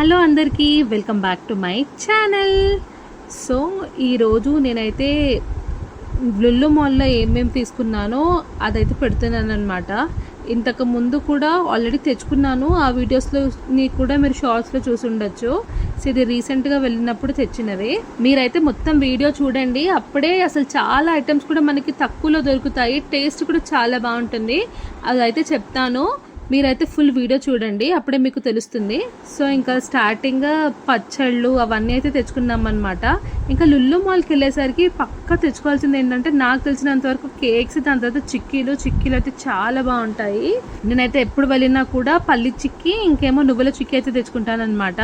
Hello అందరికీ welcome back to my channel. So ఈరోజు నేనైతే లుల్లు మాల్లో ఏమేమి తీసుకున్నానో అదైతే పెడుతున్నాను అనమాట ఇంతకు ముందు కూడా ఆల్రెడీ తెచ్చుకున్నాను. ఆ వీడియోస్లో కూడా మీరు షార్ట్స్లో చూసి ఉండొచ్చు. సో ఇది రీసెంట్గా వెళ్ళినప్పుడు తెచ్చినవి. మీరైతే మొత్తం వీడియో చూడండి. అప్పుడే అసలు చాలా ఐటమ్స్ కూడా మనకి తక్కువలో దొరుకుతాయి. టేస్ట్ కూడా చాలా బాగుంటుంది. అదైతే చెప్తాను. మీరైతే ఫుల్ వీడియో చూడండి అప్పుడే మీకు తెలుస్తుంది. సో ఇంకా స్టార్టింగ్ పచ్చళ్ళు అవన్నీ అయితే తెచ్చుకున్నాం అనమాట ఇంకా లుల్లు మాల్కి వెళ్ళేసరికి పక్క తెచ్చుకోవాల్సింది ఏంటంటే నాకు తెలిసినంత వరకు కేక్స్ దాని తర్వాత చిక్కీలు చిక్కీలు అయితే చాలా బాగుంటాయి. నేనైతే ఎప్పుడు వెళ్ళినా కూడా పల్లి చిక్కీ ఇంకేమో నువ్వుల చిక్కీ అయితే తెచ్చుకుంటాను అనమాట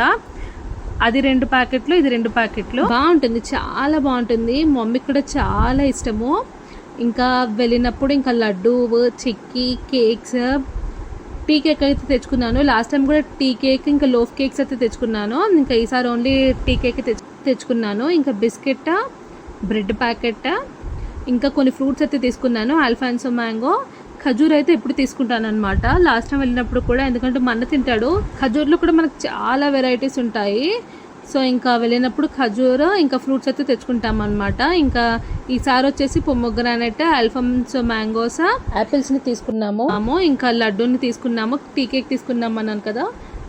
అది రెండు ప్యాకెట్లు ఇది రెండు ప్యాకెట్లు. బాగుంటుంది చాలా బాగుంటుంది. మమ్మీకి కూడా చాలా ఇష్టము. ఇంకా వెళ్ళినప్పుడు ఇంకా laddu chikki cakes tea cake అయితే తెచ్చుకున్నాను. లాస్ట్ టైం కూడా టీ కేక్ ఇంకా లోఫ్ కేక్స్ అయితే తెచ్చుకున్నాను. ఇంకా ఈసారి ఓన్లీ టీ కేక్ తెచ్చు తెచ్చుకున్నాను. ఇంకా బిస్కెట్ బ్రెడ్ ప్యాకెట్ ఇంకా కొన్ని ఫ్రూట్స్ అయితే తీసుకున్నాను. Alfonso mango. ఖజూర్ అయితే ఎప్పుడు తీసుకుంటాను అనమాట లాస్ట్ టైం వెళ్ళినప్పుడు కూడా ఎందుకంటే మన తింటాడు. ఖజూర్లో కూడా మనకు చాలా వెరైటీస్ ఉంటాయి. సో ఇంకా వెళ్ళినప్పుడు ఖజూర్ ఇంకా ఫ్రూట్స్ అయితే తెచ్చుకుంటాం అనమాట ఇంకా ఈసారి వచ్చేసి పొమ్మొగ్రానైట్ అల్ఫమ్స్ మ్యాంగోస్ యాపిల్స్ని తీసుకున్నాము ఇంకా లడ్డూని తీసుకున్నాము టీ కేక్ తీసుకున్నాం అన్నాను కదా.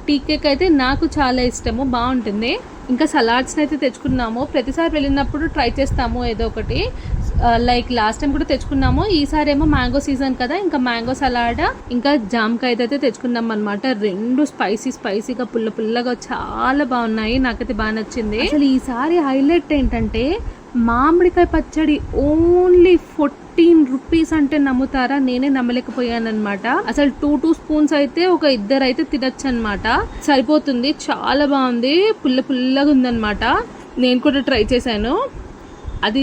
టీ కేక్ అయితే నాకు చాలా ఇష్టము బాగుంటుంది. ఇంకా సలాడ్స్ని అయితే తెచ్చుకున్నాము. ప్రతిసారి వెళ్ళినప్పుడు ట్రై చేస్తాము ఏదో ఒకటి. లైక్ లాస్ట్ టైం కూడా తెచ్చుకున్నాము. ఈసారి ఏమో మ్యాంగో సీజన్ కదా ఇంకా మ్యాంగో సలాడ్ ఇంకా జామకాయ అయితే తెచ్చుకున్నాం అనమాట రెండు స్పైసీ స్పైసీగా పుల్ల పుల్లగా చాలా బాగున్నాయి. నాకైతే బాగా నచ్చింది. అసలు ఈసారి హైలైట్ ఏంటంటే మామిడికాయ పచ్చడి ఓన్లీ ఫోర్టీన్ రూపీస్ అంటే నమ్ముతారా? నేనే నమ్మలేకపోయాను అనమాట అసలు టూ టూ స్పూన్స్ అయితే ఒక ఇద్దరు అయితే తినచ్చు అనమాట సరిపోతుంది చాలా బాగుంది పుల్ల పుల్లగా ఉందన్నమాట. నేను కూడా ట్రై చేశాను. అది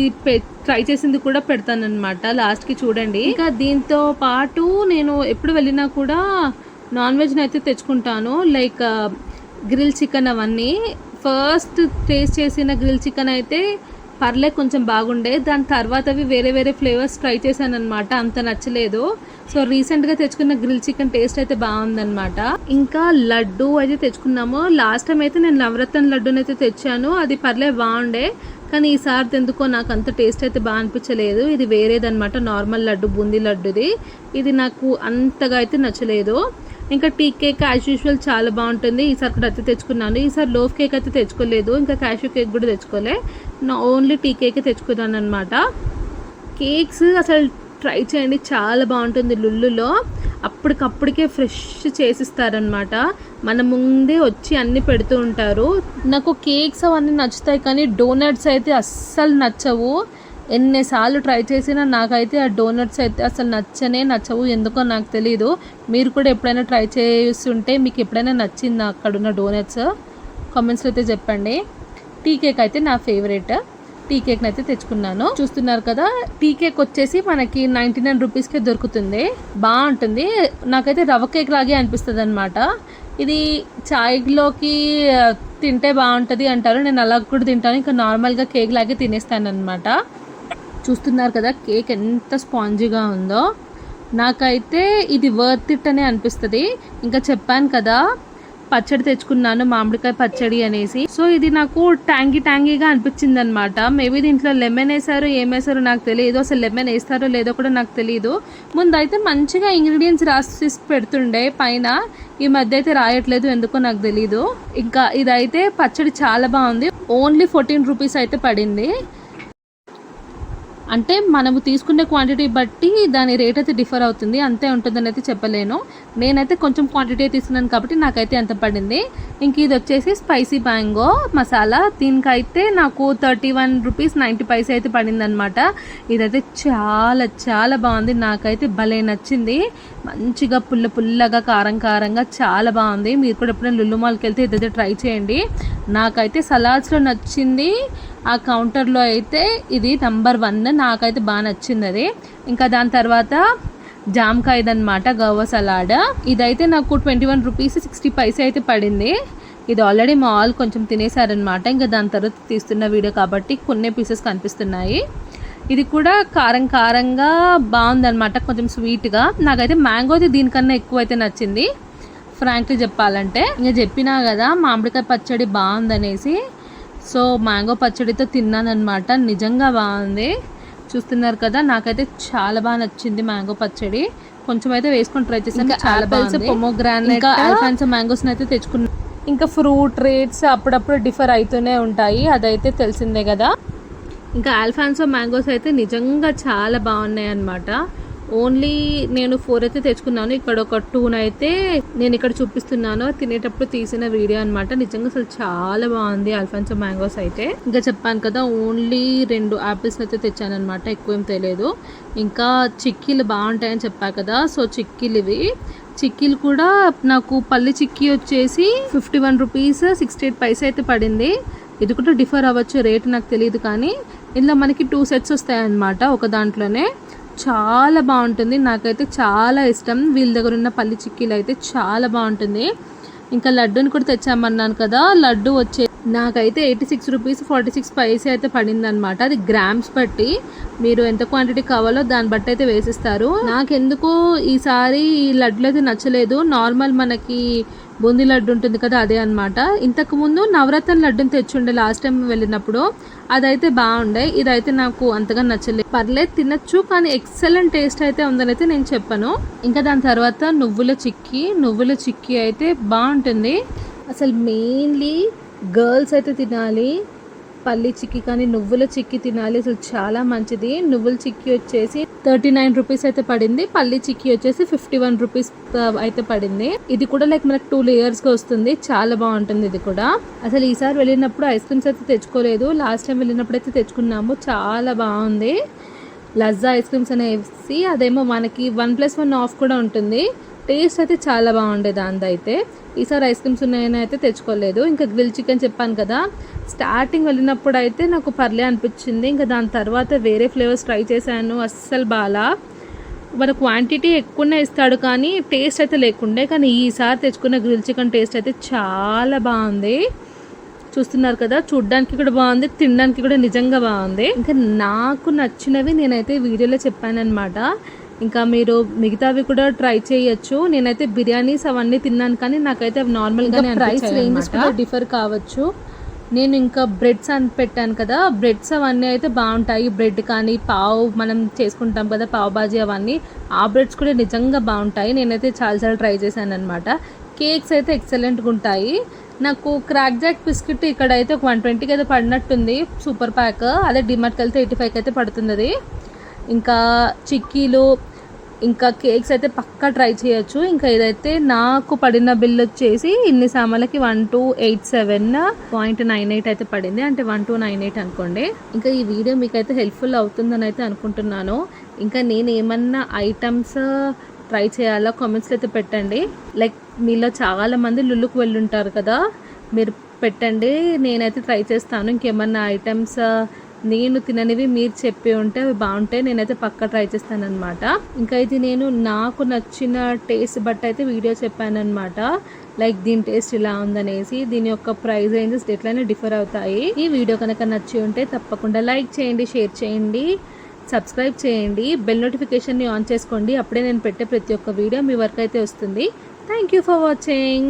ట్రై చేసింది కూడా పెడతానమాట లాస్ట్కి చూడండి. ఇంకా దీంతో పాటు నేను ఎప్పుడు వెళ్ళినా కూడా నాన్ వెజ్ని అయితే తెచ్చుకుంటాను. లైక్ గ్రిల్ చికెన్ అవన్నీ. ఫస్ట్ టేస్ట్ చేసిన గ్రిల్ చికెన్ అయితే పర్లే కొంచెం బాగుండే. దాని తర్వాత అవి వేరే వేరే ఫ్లేవర్స్ ట్రై చేశాను అనమాట అంత నచ్చలేదు. సో రీసెంట్గా తెచ్చుకున్న గ్రిల్ చికెన్ టేస్ట్ అయితే బాగుందనమాట ఇంకా లడ్డు అయితే తెచ్చుకున్నాము. లాస్ట్ టైం అయితే నేను నవరత్న లడ్డూని అయితే తెచ్చాను. అది పర్లే బాగుండే. కానీ ఈసారి ఎందుకో నాకు అంత టేస్ట్ అయితే బాగా అనిపించలేదు. ఇది వేరేదనమాట నార్మల్ లడ్డు బూందీ లడ్డుది. ఇది నాకు అంతగా అయితే నచ్చలేదు. ఇంకా టీ కేక్ యాజ్ యూజువల్ చాలా బాగుంటుంది. ఈసారి కూడా అయితే తెచ్చుకున్నాను. ఈసారి లోఫ్ కేక్ అయితే తెచ్చుకోలేదు. ఇంకా క్యాషూ కేక్ కూడా తెచ్చుకోలే. నా ఓన్లీ టీ కేకే తెచ్చుకున్నాను అనమాట కేక్స్ అసలు ట్రై చేయండి చాలా బాగుంటుంది లుల్లులో. అప్పటికప్పటికే ఫ్రెష్ చేసిస్తారనమాట మన ముందే వచ్చి అన్ని పెడుతూ ఉంటారు. నాకు కేక్స్ అవన్నీ నచ్చుతాయి కానీ డోనట్స్ అయితే అస్సలు నచ్చవు. ఎన్నిసార్లు ట్రై చేసినా నాకైతే ఆ డోనట్స్ అయితే అసలు నచ్చనే నచ్చవు. ఎందుకో నాకు తెలియదు మీరు కూడా ఎప్పుడైనా ట్రై చేస్తుంటే మీకు ఎప్పుడైనా నచ్చిందా అక్కడున్న డోనట్స్? కామెంట్స్లో అయితే చెప్పండి. టీ కేక్ అయితే నా ఫేవరెట్. టీ కేక్ అయితే తెచ్చుకున్నాను. చూస్తున్నారు కదా టీ కేక్ వచ్చేసి మనకి నైంటీ నైన్ రూపీస్కే దొరుకుతుంది. బాగుంటుంది. నాకైతే రవ్వ కేక్ లాగే అనిపిస్తుంది అనమాట ఇది చాయ్లోకి తింటే బాగుంటుంది అంటారు. నేను అలా కూడా తింటాను. ఇంకా నార్మల్గా కేక్ లాగే తినేస్తాను అనమాట చూస్తున్నారు కదా కేక్ ఎంత స్పాంజీగా ఉందో. నాకైతే ఇది వర్త్ ఇట్ అనే అనిపిస్తుంది. ఇంకా చెప్పాను కదా పచ్చడి తెచ్చుకున్నాను మామిడికాయ పచ్చడి అనేసి. సో ఇది నాకు ట్యాంగి ట్యాంగీగా అనిపించింది అనమాట మేబీ దీంట్లో లెమన్ వేసారో ఏం వేసారో నాకు తెలియదు. అసలు లెమన్ వేస్తారో లేదో కూడా నాకు తెలియదు ముందు అయితే మంచిగా ఇంగ్రీడియంట్స్ రాసి పెడుతుండే. పైన ఈ మధ్య అయితే రాయట్లేదు ఎందుకో నాకు తెలీదు. ఇంకా ఇదైతే పచ్చడి చాలా బాగుంది. ఓన్లీ ఫోర్టీన్ రూపీస్ అయితే పడింది. అంటే మనము తీసుకునే క్వాంటిటీ బట్టి దాని రేట్ అయితే డిఫర్ అవుతుంది. అంతే ఉంటుందని అయితే చెప్పలేను. నేనైతే కొంచెం క్వాంటిటీ తీసుకున్నాను కాబట్టి నాకైతే ఎంత పడింది. ఇంక ఇది వచ్చేసి స్పైసీ మ్యాంగో మసాలా దీనికైతే నాకు థర్టీ వన్ రూపీస్ నైంటీ పైసా అయితే పడింది అనమాట ఇదైతే చాలా చాలా బాగుంది. నాకైతే భలే నచ్చింది. మంచిగా పుల్ల పుల్లగా కారం కారంగా చాలా బాగుంది. మీరు కూడా ఎప్పుడైనా లుల్లు మాల్కి వెళ్తే ఇదైతే ట్రై చేయండి. నాకైతే సలాడ్స్లో నచ్చింది. ఆ కౌంటర్లో అయితే ఇది నంబర్ వన్ నాకైతే బాగా నచ్చింది అది ఇంకా దాని తర్వాత జామకాయది అనమాట గవ్వ సలాడ్ ఇదైతే నాకు twenty one rupees sixty paise అయితే పడింది. ఇది ఆల్రెడీ మా ఆల్ కొంచెం తినేసారనమాట ఇంకా దాని తర్వాత తీస్తున్న వీడియో కాబట్టి కొన్ని పీసెస్ కనిపిస్తున్నాయి. ఇది కూడా కారం కారంగా బాగుందనమాట కొంచెం స్వీట్గా నాకైతే మ్యాంగోది దీనికన్నా ఎక్కువ అయితే నచ్చింది. ఫ్రాంక్లీ చెప్పాలంటే ఇంకా చెప్పినా కదా మామిడికాయ పచ్చడి బాగుందనేసి. సో మ్యాంగో పచ్చడితో తిన్నానమాట నిజంగా బాగుంది. చూస్తున్నారు కదా నాకైతే చాలా బాగా నచ్చింది మ్యాంగో పచ్చడి. కొంచెం అయితే వేసుకొని ట్రై చేశాను చాలా బాగుంది. పొమోగ్రానైట్ ఇంకా అల్ఫాన్సో మ్యాంగోస్ని అయితే తెచ్చుకున్నాను ఇంకా ఫ్రూట్ రేట్స్ అప్పుడప్పుడు డిఫర్ అవుతూనే ఉంటాయి అదైతే తెలిసిందే కదా. ఇంకా ఆల్ఫాన్సో మ్యాంగోస్ అయితే నిజంగా చాలా బాగున్నాయి అన్నమాట ఓన్లీ నేను ఫోర్ అయితే తెచ్చుకున్నాను. ఇక్కడ ఒక టూ అయితే నేను ఇక్కడ చూపిస్తున్నాను. తినేటప్పుడు తీసిన వీడియో అనమాట నిజంగా అసలు చాలా బాగుంది అల్ఫాన్సో మ్యాంగోస్ అయితే. ఇంకా చెప్పాను కదా ఓన్లీ రెండు యాపిల్స్ అయితే తెచ్చాను అనమాట ఎక్కువ ఏం తెలియదు. ఇంకా చిక్కీలు బాగుంటాయని చెప్పా కదా సో చిక్కీలు ఇవి. చిక్కీలు కూడా నాకు పల్లి చిక్కీ వచ్చేసి fifty one rupees sixty eight పైసా అయితే పడింది. ఇది కూడా డిఫర్ అవ్వచ్చు రేట్ నాకు తెలియదు కానీ ఇందులో మనకి టూ సెట్స్ వస్తాయన్నమాట ఒక దాంట్లోనే. చాలా బాగుంటుంది. నాకైతే చాలా ఇష్టం. వీళ్ళ దగ్గర ఉన్న పల్లి చిక్కీలు అయితే చాలా బాగుంటుంది. ఇంకా లడ్డూని కూడా తెచ్చామన్నాను కదా. లడ్డు వచ్చే నాకైతే eighty six rupees forty six పైసీ అయితే పడింది అనమాట అది గ్రామ్స్ బట్టి. మీరు ఎంత క్వాంటిటీ కావాలో దాన్ని బట్టి అయితే వేసిస్తారు. నాకెందుకు ఈసారి ఈ లడ్డులు అయితే నచ్చలేదు. నార్మల్ మనకి బూందీ లడ్డు ఉంటుంది కదా అదే అనమాట ఇంతకుముందు నవరత్న లడ్డుని తెచ్చుండే లాస్ట్ టైం వెళ్ళినప్పుడు అదైతే బాగుండే. ఇదైతే నాకు అంతగా నచ్చలేదు. పర్లేదు తినచ్చు కానీ ఎక్సలెంట్ టేస్ట్ అయితే ఉందని అయితే నేను చెప్పాను. ఇంకా దాని తర్వాత నువ్వుల చిక్కీ నువ్వుల చిక్కీ అయితే బాగుంటుంది. అసలు మెయిన్లీ గర్ల్స్ అయితే తినాలి. పల్లి చిక్కీ కానీ నువ్వుల చిక్కీ తినాలి. అసలు చాలా మంచిది. నువ్వుల చిక్కీ వచ్చేసి థర్టీ నైన్ రూపీస్ అయితే పడింది. పల్లి చిక్కీ వచ్చేసి ఫిఫ్టీ వన్ రూపీస్ అయితే పడింది. ఇది కూడా లైక్ మనకు టూ లేయర్స్గా వస్తుంది. చాలా బాగుంటుంది ఇది కూడా. అసలు ఈసారి వెళ్ళినప్పుడు ఐస్ క్రీమ్స్ అయితే తెచ్చుకోలేదు. లాస్ట్ టైం వెళ్ళినప్పుడు అయితే తెచ్చుకున్నాము. చాలా బాగుంది. లజ్జా ఐస్ క్రీమ్స్ అనేసి అదేమో మనకి వన్ ప్లస్ వన్ ఆఫ్ కూడా ఉంటుంది. టేస్ట్ అయితే చాలా బాగుండే దానిది అయితే ఈసారి ఐస్ క్రీమ్స్ ఉన్నాయని అయితే తెచ్చుకోలేదు. ఇంకా గ్రిల్ చికెన్ చెప్పాను కదా. స్టార్టింగ్ వెళ్ళినప్పుడు అయితే నాకు పర్లే అనిపించింది. ఇంకా దాని తర్వాత వేరే ఫ్లేవర్స్ ట్రై చేశాను. అస్సలు బాగా మన క్వాంటిటీ ఎక్కువనే ఇస్తాడు కానీ టేస్ట్ అయితే లేకుండే. కానీ ఈసారి తెచ్చుకున్న గ్రిల్ చికెన్ టేస్ట్ అయితే చాలా బాగుంది. చూస్తున్నారు కదా చూడ్డానికి కూడా బాగుంది తినడానికి కూడా నిజంగా బాగుంది. ఇంకా నాకు నచ్చినవి నేనైతే వీడియోలో చెప్పాను అనమాట ఇంకా మీరు మిగతావి కూడా ట్రై చేయొచ్చు. నేనైతే బిర్యానీస్ అవన్నీ తిన్నాను కానీ నాకైతే అవి నార్మల్గానే ప్రైస్ రేంజెస్ కూడా డిఫర్ కావచ్చు. నేను ఇంకా బ్రెడ్స్ అని పెట్టాను కదా బ్రెడ్స్ అవన్నీ అయితే బాగుంటాయి. బ్రెడ్ కానీ పావు మనం చేసుకుంటాం కదా పావు బాజీ అవన్నీ ఆ బ్రెడ్స్ కూడా నిజంగా బాగుంటాయి. నేనైతే చాలాసార్లు ట్రై చేశాను అనమాట కేక్స్ అయితే ఎక్సలెంట్గా ఉంటాయి. నాకు క్రాక్ జాక్ బిస్కెట్ ఇక్కడ అయితే ఒక వన్ ట్వంటీకి అయితే పడినట్టుంది. సూపర్ ప్యాక్ అదే డిమార్ట్కి వెళ్తే ఎయిటీ ఫైవ్కి అయితే పడుతుంది అది. ఇంకా చిక్కీలు ఇంకా కేక్స్ అయితే పక్కా ట్రై చేయొచ్చు. ఇంకా ఇదైతే నాకు పడిన బిల్ వచ్చేసి ఇన్ని సామాన్లకి one two eight seven point nine eight అయితే పడింది. అంటే వన్ టూ నైన్ ఎయిట్ అనుకోండి. ఇంకా ఈ వీడియో మీకు అయితే హెల్ప్ఫుల్ అవుతుందని అయితే అనుకుంటున్నాను. ఇంకా నేను ఏమన్నా ఐటమ్స్ ట్రై చేయాలా కామెంట్స్లో అయితే పెట్టండి. లైక్ మీలో చాలా మంది లుల్లుకు వెళ్ళుంటారు కదా మీరు పెట్టండి. నేనైతే ట్రై చేస్తాను. ఇంకేమన్నా ఐటమ్స్ నేను తిననివి మీరు చెప్పి ఉంటే అవి బాగుంటాయి. నేనైతే పక్క ట్రై చేస్తానమాట ఇంకా ఇది నేను నాకు నచ్చిన టేస్ట్ బట్టి అయితే వీడియో చెప్పానమాట లైక్ దీని టేస్ట్ ఇలా ఉందనేసి దీని యొక్క ప్రైస్ రేంజెస్ ఎట్లయినా డిఫర్ అవుతాయి. ఈ వీడియో కనుక నచ్చి ఉంటే తప్పకుండా లైక్ చేయండి షేర్ చేయండి సబ్స్క్రైబ్ చేయండి బెల్ నోటిఫికేషన్ని ఆన్ చేసుకోండి. అప్పుడే నేను పెట్టే ప్రతి ఒక్క వీడియో మీ వరకు అయితే వస్తుంది. Thank you for watching